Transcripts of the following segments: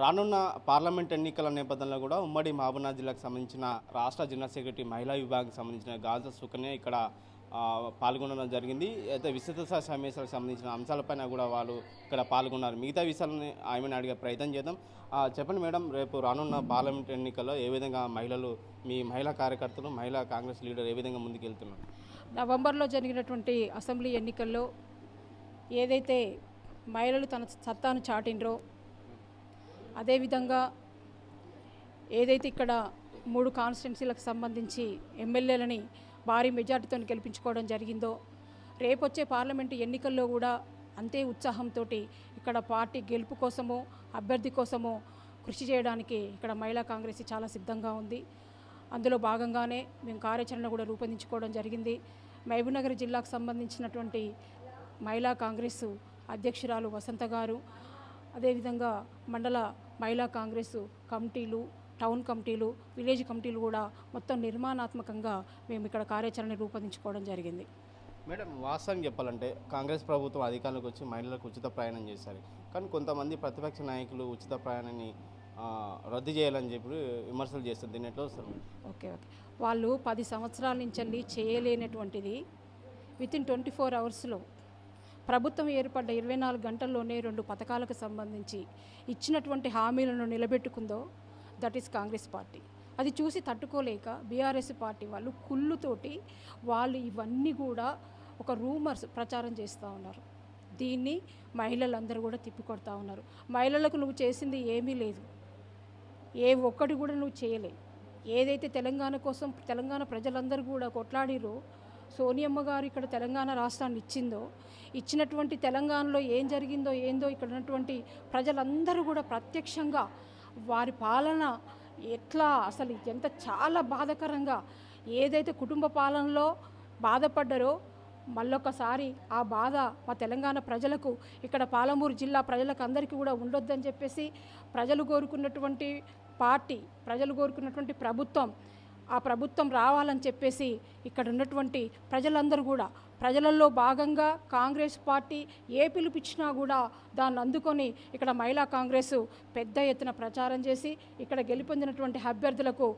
రానున్న పార్లమెంట్ ఎన్నికల నేపథ్యంలో కూడా ఉమ్మడి మహబూబ్నాథ్ జిల్లాకు సంబంధించిన రాష్ట్ర జనరల్ సెక్రటరీ మహిళా విభాగానికి సంబంధించిన గాజా సుకన్య ఇక్కడ పాల్గొనడం జరిగింది. అయితే విస్తృత స్థాయి సమావేశాలకు సంబంధించిన అంశాలపైన కూడా వాళ్ళు ఇక్కడ పాల్గొన్నారు. మిగతా విషయాలని ఆమెను అడిగే ప్రయత్నం చేద్దాం. చెప్పండి మేడం రేపు రానున్న పార్లమెంట్ ఎన్నికల్లో ఏ విధంగా మహిళలు మీ మహిళా కార్యకర్తలు మహిళా కాంగ్రెస్ లీడర్ ఏ విధంగా ముందుకు వెళ్తున్నారు? నవంబర్లో జరిగినటువంటి అసెంబ్లీ ఎన్నికల్లో ఏదైతే మహిళలు తన సత్తాను చాటిండ్రో అదేవిధంగా ఏదైతే ఇక్కడ మూడు కాన్స్టిట్యున్సీలకు సంబంధించి ఎమ్మెల్యేలని భారీ మెజార్టీతో గెలిపించుకోవడం జరిగిందో రేపొచ్చే పార్లమెంటు ఎన్నికల్లో కూడా అంతే ఉత్సాహంతో ఇక్కడ పార్టీ గెలుపు కోసము అభ్యర్థి కోసము కృషి చేయడానికి ఇక్కడ మహిళా కాంగ్రెస్ చాలా సిద్ధంగా ఉంది. అందులో భాగంగానే మేము కార్యాచరణ కూడా రూపొందించుకోవడం జరిగింది. మహబూబ్నగర్ జిల్లాకు సంబంధించినటువంటి మహిళా కాంగ్రెస్ అధ్యక్షురాలు వసంత గారు అదేవిధంగా మండల మహిళా కాంగ్రెస్ కమిటీలు టౌన్ కమిటీలు విలేజ్ కమిటీలు కూడా మొత్తం నిర్మాణాత్మకంగా మేము ఇక్కడ కార్యాచరణ రూపొందించుకోవడం జరిగింది. మేడం వాస్తవం చెప్పాలంటే కాంగ్రెస్ ప్రభుత్వం అధికారంలోకి వచ్చి మహిళలకు ఉచిత ప్రయాణం చేశారు. కానీ కొంతమంది ప్రతిపక్ష నాయకులు ఉచిత ప్రయాణాన్ని రద్దు చేయాలని చెప్పి విమర్శలు చేస్తారు. దీన్ని ఎట్లా వస్తారు? Okay okay. వాళ్ళు పది సంవత్సరాల నుంచి చేయలేనటువంటిది. విత్ ఇన్ ట్వంటీ ఫోర్ అవర్స్లో ప్రభుత్వం ఏర్పడ్డ ఇరవై నాలుగు గంటల్లోనే రెండు పథకాలకు సంబంధించి ఇచ్చినటువంటి హామీలను నిలబెట్టుకుందో దట్ ఈస్ కాంగ్రెస్ పార్టీ. అది చూసి తట్టుకోలేక బీఆర్ఎస్ పార్టీ వాళ్ళు కుళ్ళుతోటి వాళ్ళు ఇవన్నీ కూడా ఒక రూమర్స్ ప్రచారం చేస్తూ ఉన్నారు. దీన్ని మహిళలందరూ కూడా తిప్పికొడతా ఉన్నారు. మహిళలకు నువ్వు చేసింది ఏమీ లేదు. ఏ ఒక్కటి కూడా నువ్వు చేయలే. ఏదైతే తెలంగాణ కోసం తెలంగాణ ప్రజలందరూ కూడా కొట్లాడిరో సోనియమ్మ గారు ఇక్కడ తెలంగాణ రాష్ట్రాన్ని ఇచ్చిందో ఇచ్చినటువంటి తెలంగాణలో ఏం జరిగిందో ఏందో ఇక్కడ ఉన్నటువంటి ప్రజలందరూ కూడా ప్రత్యక్షంగా వారి పాలన ఎట్లా అసలు ఎంత చాలా బాధాకరంగా ఏదైతే కుటుంబ పాలనలో బాధపడ్డారో మళ్ళొకసారి ఆ బాధ మా తెలంగాణ ప్రజలకు ఇక్కడ పాలమూరు జిల్లా ప్రజలకు అందరికీ కూడా ఉండొద్దని చెప్పేసి ప్రజలు కోరుకున్నటువంటి పార్టీ ప్రజలు కోరుకున్నటువంటి ప్రభుత్వం ఆ ప్రభుత్వం రావాలని చెప్పేసి ఇక్కడ ఉన్నటువంటి ప్రజలందరూ కూడా ప్రజలలో భాగంగా కాంగ్రెస్ పార్టీ ఏ పిలుపిచ్చినా కూడా దాన్ని అందుకొని ఇక్కడ మహిళా కాంగ్రెస్ పెద్ద ఎత్తున ప్రచారం చేసి ఇక్కడ గెలుపొందినటువంటి అభ్యర్థులకు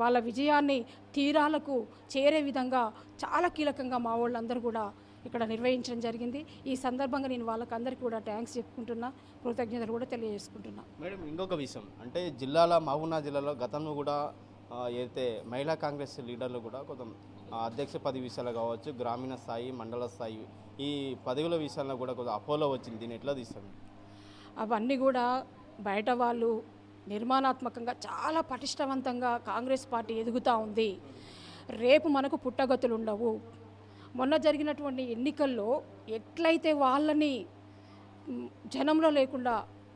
వాళ్ళ విజయాన్ని తీరాలకు చేరే విధంగా చాలా కీలకంగా మా వాళ్ళందరూ కూడా ఇక్కడ నిర్వహించడం జరిగింది. ఈ సందర్భంగా నేను వాళ్ళకందరికీ కూడా థ్యాంక్స్ చెప్పుకుంటున్నా. కృతజ్ఞతలు కూడా తెలియజేసుకుంటున్నా. మేడం ఇంకొక విషయం. అంటే జిల్లాల మహబూబ్నగర్ జిల్లాలో గతంలో కూడా ఏదైతే మహిళా కాంగ్రెస్ లీడర్లు కూడా కొంత అధ్యక్ష పదవి విషయాలు కావచ్చు గ్రామీణ స్థాయి మండల స్థాయి ఈ పదవుల విషయాల్లో కూడా కొంచెం అపోలో వచ్చింది. దీన్ని ఎట్లా తీస్తాం అవన్నీ కూడా బయట వాళ్ళు నిర్మాణాత్మకంగా చాలా పటిష్టవంతంగా కాంగ్రెస్ పార్టీ ఎదుగుతూ ఉంది. రేపు మనకు పుట్టగతులు ఉండవు. మొన్న జరిగినటువంటి ఎన్నికల్లో ఎట్లయితే వాళ్ళని జనంలో లేకుండా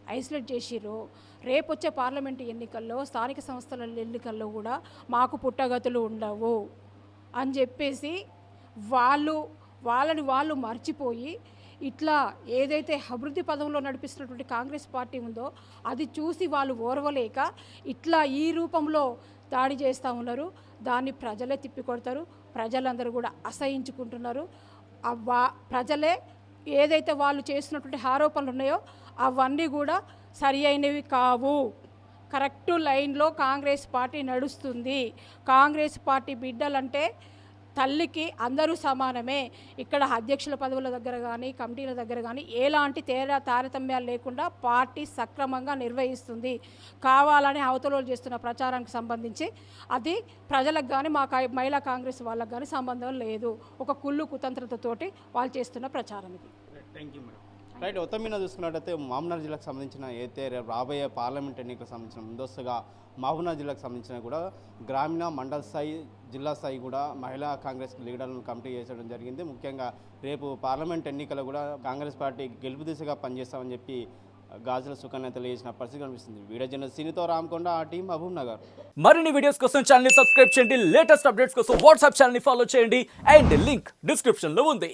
ఐసోలేట్ చేసిర్రు. రేపు వచ్చే పార్లమెంటు ఎన్నికల్లో స్థానిక సంస్థల ఎన్నికల్లో కూడా మాకు పుట్టగతులు ఉండవు అని చెప్పేసి వాళ్ళు వాళ్ళని వాళ్ళు మర్చిపోయి ఇట్లా ఏదైతే అభివృద్ధి పదంలో నడిపిస్తున్నటువంటి కాంగ్రెస్ పార్టీ ఉందో అది చూసి వాళ్ళు ఓర్వలేక ఇట్లా ఈ రూపంలో దాడి చేస్తూ ఉన్నారు. దాన్ని ప్రజలే తిప్పికొడతారు. ప్రజలందరూ కూడా అసహించుకుంటున్నారు. ప్రజలే ఏదైతే వాళ్ళు చేసినటువంటి ఆరోపణలు ఉన్నాయో అవన్నీ కూడా సరి అయినవి కావు. కరెక్ట్ లైన్లో కాంగ్రెస్ పార్టీ నడుస్తుంది. కాంగ్రెస్ పార్టీ బిడ్డలంటే తల్లికి అందరూ సమానమే. ఇక్కడ అధ్యక్షుల పదవుల దగ్గర కానీ కమిటీల దగ్గర కానీ ఎలాంటి తేడా తారతమ్యాలు లేకుండా పార్టీ సక్రమంగా నిర్వహిస్తుంది. కావాలని అవతలోలు చేస్తున్న ప్రచారానికి సంబంధించి అది ప్రజలకు కానీ మా మహిళా కాంగ్రెస్ వాళ్ళకి కానీ సంబంధం లేదు. ఒక కుళ్ళు కుతంత్రతతోటి వాళ్ళు చేస్తున్న ప్రచారం ఇది. థ్యాంక్ యూ మేడం రైట్ మొత్తం మీద చూసుకున్నట్టయితే మహబూబ్నగర్ జిల్లాకు సంబంధించిన అయితే రాబోయే పార్లమెంట్ ఎన్నికలకు సంబంధించిన ముందస్తుగా మహబూబ్నగర్ జిల్లాకు సంబంధించిన కూడా గ్రామీణ మండల స్థాయి జిల్లా స్థాయి కూడా మహిళా కాంగ్రెస్ లీడర్లను కమిటీ చేసడం జరిగింది. ముఖ్యంగా రేపు పార్లమెంట్ ఎన్నికలు కూడా కాంగ్రెస్ పార్టీ గెలుపు దిశగా పనిచేస్తామని చెప్పి గాజుల సుకన్య తెలియజేసిన పరిస్థితి కనిపిస్తుంది. వీడియో జర్నలిస్ట్ సినితో రామకొండ ఆ టీం మహబూబ్ నగర్. మరిన్ని వీడియోస్ కోసం ఛానల్ సబ్స్క్రైబ్ చేయండి. లేటెస్ట్ అప్డేట్స్ కోసం వాట్సాప్ ఛానల్ ఫాలో చేయండి. అండ్ లింక్ డిస్క్రిప్షన్లో ఉంది.